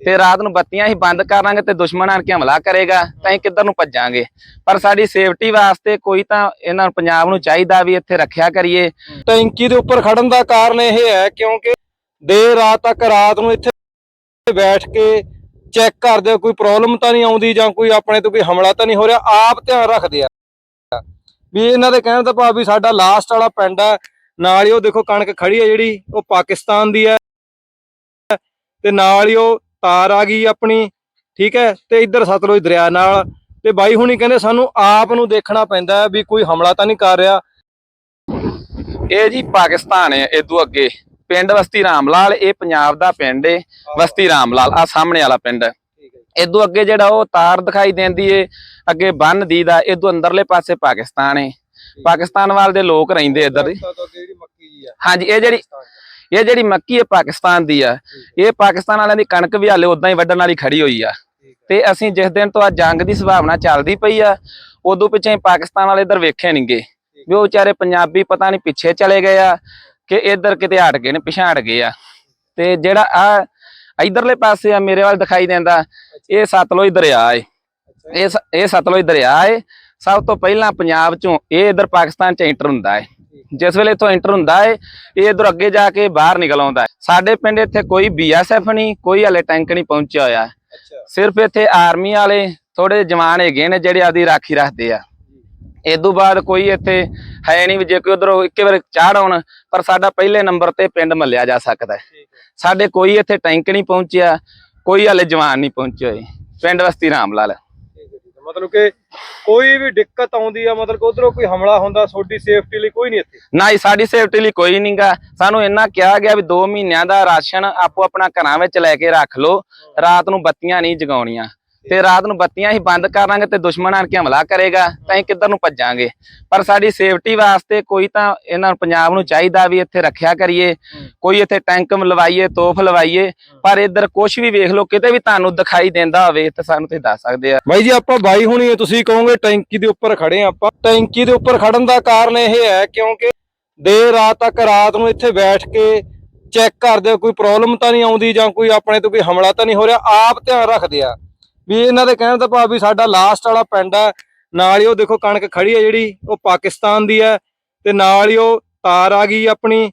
ਤੇ ਰਾਤ ਨੂੰ ਬੱਤੀਆਂ ਹੀ ਬੰਦ ਕਰਾਂਗੇ ਤੇ ਦੁਸ਼ਮਣ ਆਣ ਕੇ ਹਮਲਾ ਕਰੇਗਾ, ਤਾਂ ਅਸੀਂ ਕਿੱਧਰ ਨੂੰ ਭੱਜਾਂਗੇ? ਪਰ ਸਾਡੀ ਸੇਫਟੀ ਵਾਸਤੇ ਕੋਈ ਤਾਂ ਇਹਨਾਂ ਨੂੰ ਪੰਜਾਬ ਨੂੰ ਚਾਹੀਦਾ ਵੀ ਇੱਥੇ ਰੱਖਿਆ ਕਰੀਏ। ਟੈਂਕੀ ਦੇ ਉੱਪਰ ਖੜਨ ਦਾ ਕਾਰਨ ਇਹ ਹੈ ਕਿਉਂਕਿ ਦੇਰ ਰਾਤ ਤੱਕ ਰਾਤ ਨੂੰ ਇੱਥੇ ਬੈਠ ਕੇ ਚੈੱਕ ਕਰਦੇ ਕੋਈ ਪ੍ਰੋਬਲਮ ਤਾਂ ਨਹੀਂ ਆਉਂਦੀ ਜਾਂ ਕੋਈ ਆਪਣੇ ਤੋਂ ਕੋਈ ਹਮਲਾ ਤਾਂ ਨਹੀਂ ਹੋ ਰਿਹਾ, ਆਪ ਧਿਆਨ ਰੱਖਦੇ ਆ। ਵੀ ਇਹਨਾਂ ਦੇ ਕਹਿਣ ਦਾ ਭਾਵ ਵੀ ਸਾਡਾ ਲਾਸਟ ਵਾਲਾ ਪਿੰਡ ਆ, ਨਾਲ ਹੀ ਉਹ ਦੇਖੋ ਕਣਕ ਖੜੀ ਹੈ ਜਿਹੜੀ, ਉਹ ਪਾਕਿਸਤਾਨ ਦੀ ਹੈ ਤੇ ਨਾਲ ਹੀ ਉਹ ਤਾਰ ਆ ਗਈ ਆਪਣੀ ਠੀਕ ਹੈ ਤੇ ਇੱਧਰ ਸਤਲੁਜ ਦਰਿਆ ਨਾਲ ਤੇ ਬਾਈ ਹੁਣੀ ਕਹਿੰਦੇ ਸਾਨੂੰ ਆਪ ਨੂੰ ਦੇਖਣਾ ਪੈਂਦਾ ਹੈ ਵੀ ਕੋਈ ਹਮਲਾ ਤਾਂ ਨਹੀਂ ਕਰ ਰਿਹਾ। ਇਹ ਜੀ ਪਾਕਿਸਤਾਨ ਹੈ ਇਦੋਂ ਅੱਗੇ। ਪਿੰਡ ਵਸਤੀ ਰਾਮਲਾਲ ਇਹ ਪੰਜਾਬ ਦਾ ਪਿੰਡ ਏ ਵਸਤੀ ਰਾਮਲਾਲ ਆ ਸਾਹਮਣੇ ਵਾਲਾ ਪਿੰਡ ਇਦੋਂ ਅੱਗੇ ਜਿਹੜਾ ਉਹ ਤਾਰ ਦਿਖਾਈ ਦਿੰਦੀ ਏ ਅੱਗੇ ਬੰਨ ਦੀ ਦਾ ਇਦੋਂ ਅੰਦਰਲੇ ਪਾਸੇ ਪਾਕਿਸਤਾਨ ਏ ਪਾਕਿਸਤਾਨ ਵਾਲ ਦੇ ਲੋਕ ਰਹਿੰਦੇ ਇੱਧਰ। ਹਾਂਜੀ ਇਹ ਜਿਹੜੀ ਇਹ ਜਿਹੜੀ ਮੱਕੀ ਹੈ ਪਾਕਿਸਤਾਨ ਦੀ ਆ ਇਹ ਪਾਕਿਸਤਾਨ ਵਾਲਿਆਂ ਦੀ ਕਣਕ ਵੀ ਹਾਲੇ ਉਦਾਂ ਹੀ ਵੱਢਣ ਵਾਲੀ ਖੜੀ ਹੋਈ ਆ। ਤੇ ਅਸੀਂ ਜਿਸ ਦਿਨ ਤੋਂ ਆ ਜੰਗ ਦੀ ਸੰਭਾਵਨਾ ਚੱਲਦੀ ਪਈ ਆ ਉਦੋਂ ਪਿੱਛੇ ਪਾਕਿਸਤਾਨ ਵਾਲੇ ਇੱਧਰ ਵੇਖੇ ਨਹੀਂਗੇ ਵੀ ਉਹ ਵਿਚਾਰੇ ਪੰਜਾਬੀ ਪਤਾ ਨਹੀਂ ਪਿੱਛੇ ਚਲੇ ਗਏ ਆ ਕਿ ਇੱਧਰ ਕਿਤੇ ਹਟ ਗਏ ਨੇ ਪਿਛਾਂ ਹਟ ਗਏ ਆ। ਤੇ ਜਿਹੜਾ ਆ ਇਧਰਲੇ ਪਾਸੇ ਆ ਮੇਰੇ ਵੱਲ ਦਿਖਾਈ ਦਿੰਦਾ ਇਹ ਸਤਲੁਜ ਦਰਿਆ ਏ। ਇਹ ਇਹ ਸਤਲੁਜ ਦਰਿਆ ਏ। ਸਭ ਤੋਂ ਪਹਿਲਾਂ ਪੰਜਾਬ ਚੋਂ ਇਹ ਇਧਰ ਪਾਕਿਸਤਾਨ ਚ ਐਂਟਰ ਹੁੰਦਾ ਏ। ਜਿਸ ਵੇਲੇ ਇੱਥੋਂ ਐਂਟਰ ਹੁੰਦਾ ਏ ਇਹ ਇਧਰ ਅੱਗੇ ਜਾ ਕੇ ਬਾਹਰ ਨਿਕਲ ਆਉਂਦਾ ਏ। ਸਾਡੇ ਪਿੰਡ ਇੱਥੇ ਕੋਈ ਬੀਐਸਐਫ ਨਹੀਂ ਕੋਈ ਹਲੇ ਟੈਂਕ ਨਹੀਂ ਪਹੁੰਚਿਆ ਹੋਇਆ ਸਿਰਫ ਇੱਥੇ ਆਰਮੀ ਵਾਲੇ ਥੋੜੇ ਜਵਾਨ ਹੈਗੇ ਨੇ ਜਿਹੜੇ ਆਦੀ ਰਾਖੀ ਰੱਖਦੇ ਆ। ਇਦੋਂ ਬਾਅਦ ਕੋਈ ਇੱਥੇ ਹੈ ਨਹੀਂ ਜੇ ਕੋਈ ਉਧਰੋਂ ਇੱਕੇ ਵਾਰ ਚਾੜ ਆਉਣ ਪਰ ਸਾਡਾ ਪਹਿਲੇ ਨੰਬਰ ਤੇ ਪਿੰਡ ਮੱਲਿਆ ਜਾ ਸਕਦਾ ਹੈ। ਸਾਡੇ ਕੋਈ ਇੱਥੇ ਟੈਂਕ ਨਹੀਂ ਪਹੁੰਚਿਆ ਕੋਈ ਹਲੇ ਜਵਾਨ ਨਹੀਂ ਪਹੁੰਚੇ ਹੋਏ ਪਿੰਡ ਵਸਤੀ ਰਾਮਲਾਲ। ਮਤਲਬ ਕਿ ਕੋਈ ਵੀ ਦਿੱਕਤ ਆਉਂਦੀ ਆ, ਮਤਲਬ ਕਿ ਉਧਰੋਂ ਕੋਈ ਹਮਲਾ ਹੁੰਦਾ, ਤੁਹਾਡੀ ਸੇਫਟੀ ਲਈ ਕੋਈ ਨਹੀਂ ਇੱਥੇ। ਨਾ ਸਾਡੀ ਸੇਫਟੀ ਲਈ ਕੋਈ ਨਹੀਂਗਾ ਸਾਨੂੰ ਇੰਨਾ ਕਿਹਾ ਗਿਆ ਵੀ 2 ਮਹੀਨਿਆਂ ਦਾ ਰਾਸ਼ਨ ਆਪੋ ਆਪਣਾ ਘਰਾਂ ਵਿੱਚ ਲੈ ਕੇ ਰੱਖ ਲਓ। ਰਾਤ ਨੂੰ ਬੱਤੀਆਂ ਨਹੀਂ ਜਗਾਉਣੀਆਂ। ਤੇ ਰਾਤ ਨੂੰ ਬੱਤੀਆਂ ਹੀ ਬੰਦ ਕਰਾਂਗੇ ਤੇ ਦੁਸ਼ਮਣ ਆਣ ਕੇ ਹਮਲਾ ਕਰੇਗਾ ਤਾਂ ਅਸੀਂ ਕਿੱਧਰ ਨੂੰ ਭੱਜਾਂਗੇ? ਪਰ ਸਾਡੀ ਸੇਫਟੀ ਵਾਸਤੇ ਕੋਈ ਤਾਂ ਇਹਨਾਂ ਨੂੰ ਪੰਜਾਬ ਨੂੰ ਚਾਹੀਦਾ ਵੀ ਇੱਥੇ ਰੱਖਿਆ ਕਰੀਏ ਕੋਈ ਇੱਥੇ ਟੈਂਕ ਲਵਾਈਏ ਤੋਫ ਲਵਾਈਏ ਪਰ ਇੱਧਰ ਕੁਝ ਵੀ ਵੇਖ ਲਓ ਕਿਤੇ ਵੀ ਤੁਹਾਨੂੰ ਦਿਖਾਈ ਦਿੰਦਾ ਹੋਵੇ ਤਾਂ ਸਾਨੂੰ ਤੁਸੀਂ ਦੱਸ ਸਕਦੇ ਆ। ਬਾਈ ਜੀ ਆਪਾਂ ਬਾਈ ਹੁਣੀ ਤੁਸੀਂ ਕਹੋਗੇ ਟੈਂਕੀ ਦੇ ਉੱਪਰ ਖੜੇ ਆਪਾਂ। ਟੈਂਕੀ ਦੇ ਉੱਪਰ ਖੜਨ ਦਾ ਕਾਰਨ ਇਹ ਹੈ ਕਿਉਂਕਿ ਦੇਰ ਰਾਤ ਤੱਕ ਰਾਤ ਨੂੰ ਇੱਥੇ ਬੈਠ ਕੇ ਚੈੱਕ ਕਰਦੇ ਆ, ਕੋਈ ਪ੍ਰੋਬਲਮ ਤਾਂ ਨਹੀਂ ਆਉਂਦੀ ਜਾਂ ਕੋਈ ਆਪਣੇ ਤੋਂ ਕੋਈ ਹਮਲਾ ਤਾਂ ਨਹੀਂ ਹੋ ਰਿਹਾ ਆਪ ਧਿਆਨ ਰੱਖਦੇ ਆ। ਵੀ ਇਹਨਾਂ ਦੇ ਕਹਿਣ ਦਾ ਭਾਵ ਵੀ ਸਾਡਾ ਲਾਸਟ ਵਾਲਾ ਪਿੰਡ ਹੈ। ਨਾਲ ਹੀ ਉਹ ਦੇਖੋ ਕਣਕ ਖੜੀ ਹੈ ਜਿਹੜੀ, ਉਹ ਪਾਕਿਸਤਾਨ ਦੀ ਹੈ ਤੇ ਨਾਲ ਹੀ ਉਹ ਤਾਰ ਆ ਗਈ ਆਪਣੀ,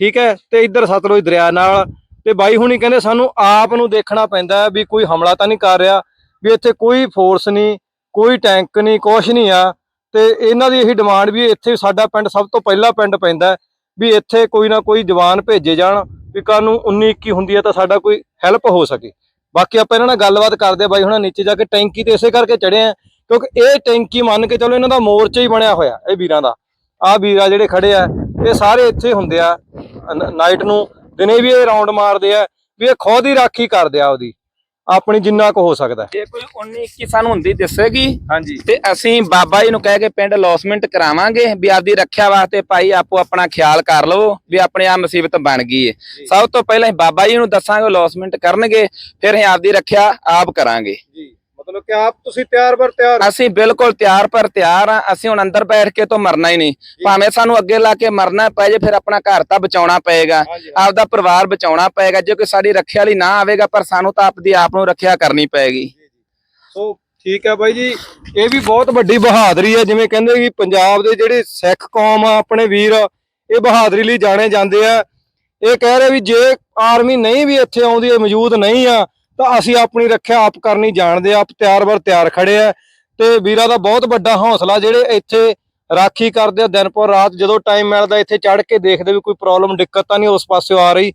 ਠੀਕ ਹੈ, ਤੇ ਇੱਧਰ ਸਤਲੁਜ ਦਰਿਆ ਨਾਲ। ਤੇ ਬਾਈ ਹੁਣੀ ਕਹਿੰਦੇ ਸਾਨੂੰ ਆਪ ਨੂੰ ਦੇਖਣਾ ਪੈਂਦਾ ਵੀ ਕੋਈ ਹਮਲਾ ਤਾਂ ਨਹੀਂ ਕਰ ਰਿਹਾ, ਵੀ ਇੱਥੇ ਕੋਈ ਫੋਰਸ ਨਹੀਂ, ਕੋਈ ਟੈਂਕ ਨਹੀਂ, ਕੁਛ ਨਹੀਂ ਆ। ਤੇ ਇਹਨਾਂ ਦੀ ਇਹੀ ਡਿਮਾਂਡ ਵੀ ਇੱਥੇ ਸਾਡਾ ਪਿੰਡ ਸਭ ਤੋਂ ਪਹਿਲਾ ਪਿੰਡ ਪੈਂਦਾ ਵੀ ਇੱਥੇ ਕੋਈ ਨਾ ਕੋਈ ਜਵਾਨ ਭੇਜੇ ਜਾਣ, ਵੀ ਕੱਲ੍ਹ ਨੂੰ 19 21 ਹੁੰਦੀ ਹੈ ਤਾਂ ਸਾਡਾ ਕੋਈ ਹੈਲਪ ਹੋ ਸਕੇ। ਬਾਕੀ ਆਪਾਂ ਇਹਨਾਂ ਨਾਲ ਗੱਲਬਾਤ ਕਰਦੇ ਆ ਬਾਈ, ਹੁਣ ਨੀਚੇ ਜਾ ਕੇ ਟੈਂਕੀ ਤੇ ਇਸੇ ਕਰਕੇ ਚੜੇ ਆ ਕਿਉਂਕਿ ਇਹ ਟੈਂਕੀ ਮੰਨ ਕੇ ਚਲੋ ਇਹਨਾਂ ਦਾ ਮੋਰਚਾ ਹੀ ਬਣਿਆ ਹੋਇਆ, ਇਹ ਵੀਰਾਂ ਦਾ। ਆ ਵੀਰਾ ਜਿਹੜੇ ਖੜੇ ਆ, ਇਹ ਸਾਰੇ ਇੱਥੇ ਹੁੰਦੇ ਆ ਨਾਈਟ ਨੂੰ, ਦਿਨੇ ਵੀ ਇਹ ਰਾਉਂਡ ਮਾਰਦੇ ਆ, ਵੀ ਇਹ ਖੁਦ ਹੀ ਰਾਖੀ ਕਰਦੇ ਆ ਉਹਦੀ ਆਪਣੀ ਜਿੰਨਾ ਕੁ ਹੋ ਸਕਦਾ ਜੇ ਕੋਈ 19 21 ਸਾਨੂੰ ਹੁੰਦੀ ਦੱਸੇਗੀ ਹਾਂਜੀ। ਤੇ ਅਸੀਂ ਬਾਬਾ ਜੀ ਨੂੰ ਕਹਿ ਕੇ ਪਿੰਡ ਲੌਸਮੈਂਟ ਕਰਾਵਾਂਗੇ ਵੀ ਆਪਦੀ ਰੱਖਿਆ ਵਾਸਤੇ ਭਾਈ ਆਪੋ ਆਪਣਾ ਖਿਆਲ ਕਰ ਲਵੋ ਵੀ ਆਪਣੇ ਆ ਮੁਸੀਬਤ ਬਣ ਗਈ ਏ। ਸਭ ਤੋਂ ਪਹਿਲਾਂ ਅਸੀਂ ਬਾਬਾ ਜੀ ਨੂੰ ਦੱਸਾਂਗੇ ਲੌਸਮੈਂਟ ਕਰਨਗੇ ਫਿਰ ਅਸੀਂ ਆਪਦੀ ਰੱਖਿਆ ਆਪ ਕਰਾਂਗੇ। ਜੀ। ਮਤਲਬ ਕਿ ਆਪ ਤੁਸੀਂ ਤਿਆਰ ਬਰ ਤਿਆਰ ਅਸੀਂ ਬਿਲਕੁਲ ਤਿਆਰ ਪਰ ਤਿਆਰ ਆ ਅਸੀਂ ਹੁਣ ਅੰਦਰ ਬੈਠ ਕੇ ਤੋਂ ਮਰਨਾ ਹੀ ਨਹੀਂ। ਭਾਵੇਂ ਸਾਨੂੰ ਅੱਗੇ ਲਾ ਕੇ ਮਰਨਾ ਪੈ ਜੇ ਫਿਰ ਆਪਣਾ ਘਰ ਤਾਂ ਬਚਾਉਣਾ ਪਏਗਾ। ਹਾਂਜੀ ਆਪਦਾ ਪਰਿਵਾਰ ਬਚਾਉਣਾ ਪਏਗਾ। ਜੇ ਕੋਈ ਸਾਡੀ ਰੱਖਿਆ ਲਈ ਨਾ ਆਵੇਗਾ ਪਰ ਸਾਨੂੰ ਤਾਂ ਆਪਦੀ ਆਪ ਨੂੰ ਰੱਖਿਆ ਕਰਨੀ ਪਏਗੀ। ਸੋ ਠੀਕ ਹੈ ਬਾਈ ਜੀ ਇਹ ਵੀ ਬਹੁਤ ਵੱਡੀ ਬਹਾਦਰੀ ਹੈ। ਜਿਵੇਂ ਕਹਿੰਦੇ ਕਿ ਪੰਜਾਬ ਦੇ ਜਿਹੜੇ ਸਿੱਖ ਕੌਮ ਆ ਆਪਣੇ ਵੀਰ ਇਹ ਬਹਾਦਰੀ ਲਈ ਜਾਣੇ ਜਾਂਦੇ ਆ। ਇਹ ਕਹਿ ਰਹੇ ਵੀ ਜੇ ਆਰਮੀ ਨਹੀਂ ਵੀ ਇੱਥੇ ਆਉਂਦੀ ਹੈ ਮੌਜੂਦ ਨਹੀਂ ਆ ਤਾਂ ਅਸੀਂ ਆਪਣੀ ਰੱਖਿਆ ਆਪ ਕਰਨੀ ਜਾਣਦੇ ਆ, ਆਪ ਤਿਆਰ ਬਰ ਤਿਆਰ ਖੜੇ ਆ। ਤੇ ਵੀਰਾਂ ਦਾ ਬਹੁਤ ਵੱਡਾ ਹੌਸਲਾ ਜਿਹੜੇ ਇੱਥੇ ਰਾਖੀ ਕਰਦੇ ਆ ਦਿਨ ਪਰ ਰਾਤ ਜਦੋਂ ਟਾਈਮ ਮਿਲਦਾ ਇੱਥੇ ਚੜ ਕੇ ਦੇਖਦੇ ਵੀ ਕੋਈ ਪ੍ਰੋਬਲਮ ਦਿੱਕਤ ਤਾਂ ਨਹੀਂ ਉਸ ਪਾਸਿਓਂ ਆ ਰਹੀ।